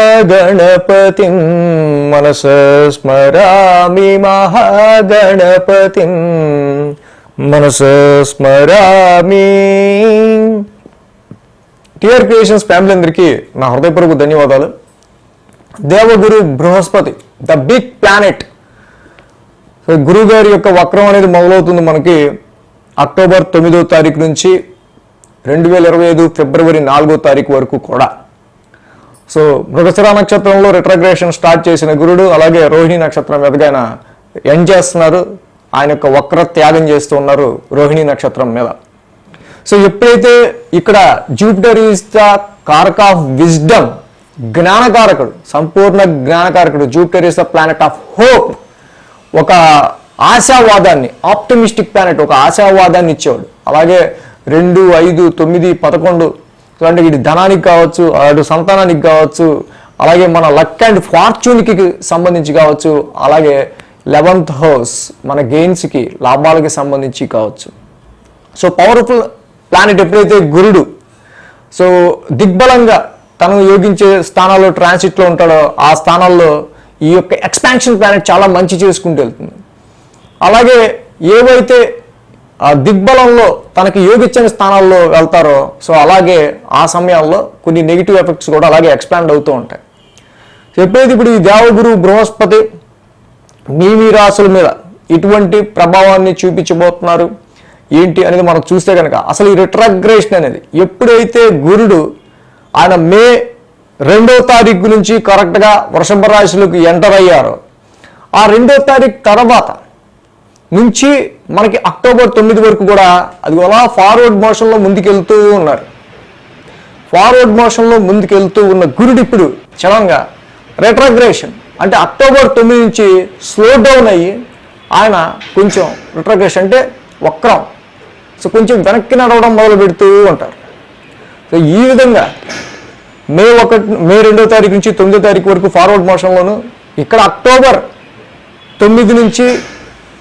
మహాగణపతిం మనస స్మరామి మహాగణపతిం మనస స్మరామి. టిఆర్ క్రియేషన్స్ ఫ్యామిలీ అందరికీ నా హృదయపూర్వక ధన్యవాదాలు. దేవగురు Brihaspati the big planet. So గురువు గారి యొక్క వక్రం అనేది మొదలవుతుంది మనకి అక్టోబర్ తొమ్మిదో తారీఖు నుంచి రెండు వేల ఇరవై ఐదు ఫిబ్రవరి నాలుగో తారీఖు వరకు కూడా. సో మృగశిర నక్షత్రంలో రిట్రగ్రేషన్ స్టార్ట్ చేసిన గురుడు అలాగే రోహిణి నక్షత్రం మీదగా ఆయన ఎండ్ చేస్తున్నారు. ఆయన యొక్క వక్ర త్యాగం చేస్తూ ఉన్నారు రోహిణి నక్షత్రం మీద. సో ఎప్పుడైతే ఇక్కడ జూపిటర్ ఈజ్ ద కారక్ ఆఫ్ విజ్డమ్ జ్ఞానకారకుడు సంపూర్ణ జ్ఞానకారకుడు Jupiter is the planet of hope ఒక ఆశావాదాన్ని ఆప్టమిస్టిక్ ప్లానెట్ ఒక ఆశావాదాన్ని ఇచ్చేవాడు. అలాగే రెండు ఐదు తొమ్మిది పదకొండు అంటే ఇటు ధనానికి కావచ్చు అటు సంతానానికి కావచ్చు అలాగే మన లక్ అండ్ ఫార్చ్యూన్కి సంబంధించి కావచ్చు అలాగే లెవెంత్ హౌస్ మన గెయిన్స్కి లాభాలకి సంబంధించి కావచ్చు. సో పవర్ఫుల్ ప్లానెట్ ఎప్పుడైతే గురుడు సో దిగ్బలంగా తను యోగించే స్థానాల్లో ట్రాన్సిట్లో ఉంటాడో ఆ స్థానాల్లో ఈ యొక్క ఎక్స్పాన్షన్ ప్లానెట్ చాలా మంచి చేసుకుంటూ వెళ్తుంది. అలాగే ఏవైతే దిగ్బలంలో తనకి యోగించని స్థానాల్లో వెళ్తారో సో అలాగే ఆ సమయాల్లో కొన్ని నెగిటివ్ ఎఫెక్ట్స్ కూడా అలాగే ఎక్స్పాండ్ అవుతూ ఉంటాయి. చెప్పేది ఎప్పుడైతే ఇప్పుడు ఈ దేవగురు బృహస్పతి మీ మీ రాసుల మీద ఇటువంటి ప్రభావాన్ని చూపించబోతున్నారు. ఏంటి అనేది మనం చూస్తే కనుక అసలు ఈ రిట్రగ్రేషన్ అనేది ఎప్పుడైతే గురుడు ఆయన మే రెండో తారీఖు నుంచి కరెక్ట్గా వృషభ రాశులకు ఎంటర్ అయ్యారో ఆ రెండో తారీఖు తర్వాత నుంచి మనకి అక్టోబర్ తొమ్మిది వరకు కూడా అది అలా ఫార్వర్డ్ మోషన్లో ముందుకెళ్తూ ఉన్నారు. ఫార్వర్డ్ మోషన్లో ముందుకెళ్తూ ఉన్న గురుడు ఇప్పుడు చలంగా రిట్రగ్రేషన్ అంటే అక్టోబర్ తొమ్మిది నుంచి స్లో డౌన్ అయ్యి ఆయన కొంచెం రిట్రగ్రేషన్ అంటే వక్రం. సో కొంచెం వెనక్కి నడవడం మొదలు పెడుతూ ఉంటారు. సో ఈ విధంగా మే ఒకటి మే రెండో తారీఖు నుంచి తొమ్మిదో తారీఖు వరకు ఫార్వర్డ్ మోషన్లోను ఇక్కడ అక్టోబర్ తొమ్మిది నుంచి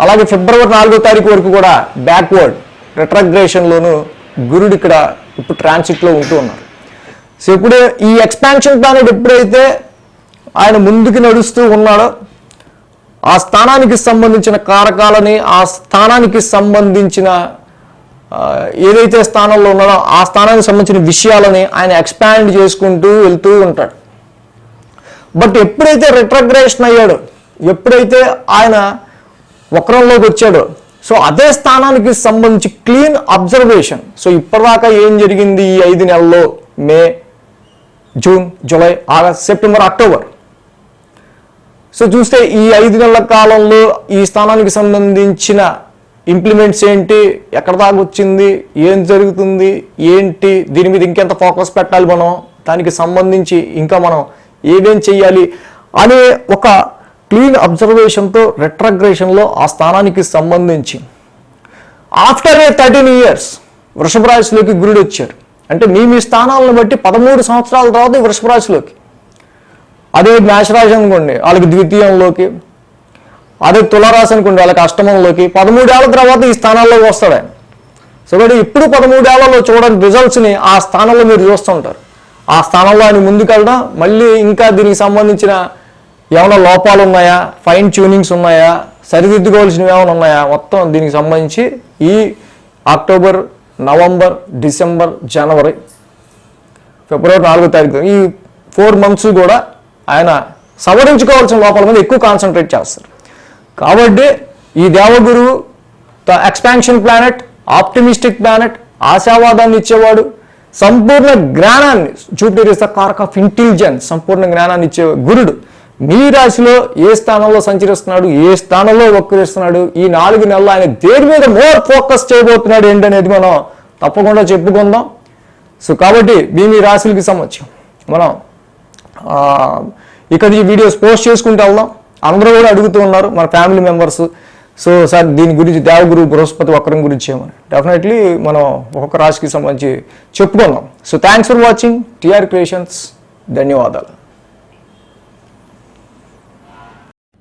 అలాగే ఫిబ్రవరి నాలుగో తారీఖు వరకు కూడా బ్యాక్వర్డ్ రిట్రగ్రేషన్లోను గురుడు ఇక్కడ ఇప్పుడు ట్రాన్సిట్లో ఉంటూ ఉన్నారు. సో ఇప్పుడు ఈ ఎక్స్పాన్షన్ ప్లానెట్ ఎప్పుడైతే ఆయన ముందుకు నడుస్తూ ఉన్నాడో ఆ స్థానానికి సంబంధించిన కారకాలని ఆ స్థానానికి సంబంధించిన ఏదైతే స్థానంలో ఉన్నాడో ఆ స్థానానికి సంబంధించిన విషయాలని ఆయన ఎక్స్పాండ్ చేసుకుంటూ వెళ్తూ ఉంటాడు. బట్ ఎప్పుడైతే రిట్రగ్రేషన్ అయ్యాడో ఎప్పుడైతే ఆయన వక్రంలోకి వచ్చాడు. సో అదే స్థానానికి సంబంధించి క్లీన్ అబ్జర్వేషన్. సో ఇప్పటిదాకా ఏం జరిగింది ఈ ఐదు నెలల్లో? May June July August September October. So చూస్తే ఈ ఐదు నెలల కాలంలో ఈ స్థానానికి సంబంధించిన ఇంప్లిమెంట్స్ ఏంటి? ఎక్కడ దాకా వచ్చింది? ఏం జరుగుతుంది? ఏంటి? దీని మీద ఇంకెంత ఫోకస్ పెట్టాలి మనం? దానికి సంబంధించి ఇంకా మనం ఏమేం చేయాలి అనే ఒక క్లీన్ అబ్జర్వేషన్తో రెట్రగ్రేషన్లో ఆ స్థానానికి సంబంధించి ఆఫ్టర్ ఏ థర్టీన్ ఇయర్స్ వృషభరాశిలోకి గురుడు వచ్చారు. అంటే మీ మీ స్థానాలను బట్టి పదమూడు సంవత్సరాల తర్వాత వృషభరాశిలోకి అదే మేషరాశి అనుకోండి వాళ్ళకి ద్వితీయంలోకి. అదే తులారాశి అనుకోండి వాళ్ళకి అష్టమంలోకి. పదమూడేళ్ళ తర్వాత ఈ స్థానాల్లోకి వస్తాడు ఆయన. సో కాబట్టి ఇప్పుడు పదమూడేళ్ళలో చూడని రిజల్ట్స్ని ఆ స్థానంలో మీరు చూస్తుంటారు. ఆ స్థానంలో ఆయన ముందుకెళ్ళడం మళ్ళీ ఇంకా దీనికి సంబంధించిన ఏమైనా లోపాలు ఉన్నాయా? ఫైన్ ట్యూనింగ్స్ ఉన్నాయా? సరిదిద్దుకోవాల్సినవి ఏమైనా ఉన్నాయా? మొత్తం దీనికి సంబంధించి ఈ అక్టోబర్ నవంబర్ డిసెంబర్ జనవరి ఫిబ్రవరి నాలుగో తారీఖు ఈ ఫోర్ మంత్స్ కూడా ఆయన సవరించుకోవాల్సిన లోపాల మీద ఎక్కువ కాన్సన్ట్రేట్ చేస్తారు. కాబట్టి ఈ దేవగురు the expansion planet optimistic planet ఆశావాదాన్ని ఇచ్చేవాడు సంపూర్ణ జ్ఞానాన్ని జూపిటర్ ఇస్ ద కార్క్ ఆఫ్ ఇంటెలిజెన్స్ సంపూర్ణ జ్ఞానాన్ని ఇచ్చే గురుడు మీ రాశిలో ఏ స్థానంలో సంచరిస్తున్నాడు ఏ స్థానంలో వక్రిస్తున్నాడు ఈ నాలుగు నెలలు ఆయన దేని మీద మోర్ ఫోకస్ చేయబోతున్నాడు ఏంటనేది మనం తప్పకుండా చెప్పుకుందాం. సో కాబట్టి మీ మీ రాశులకి సంబంధించి మనం ఇక్కడ ఈ వీడియోస్ పోస్ట్ చేసుకుంటూ వెళ్దాం. అందరూ కూడా అడుగుతూ ఉన్నారు మన ఫ్యామిలీ మెంబర్స్ సో సార్ దీని గురించి దేవగురు బృహస్పతి వక్రం గురించి ఏమని? డెఫినెట్లీ మనం ఒక్కొక్క రాశికి సంబంధించి చెప్పుకుందాం. So thanks for watching TR creations ధన్యవాదాలు.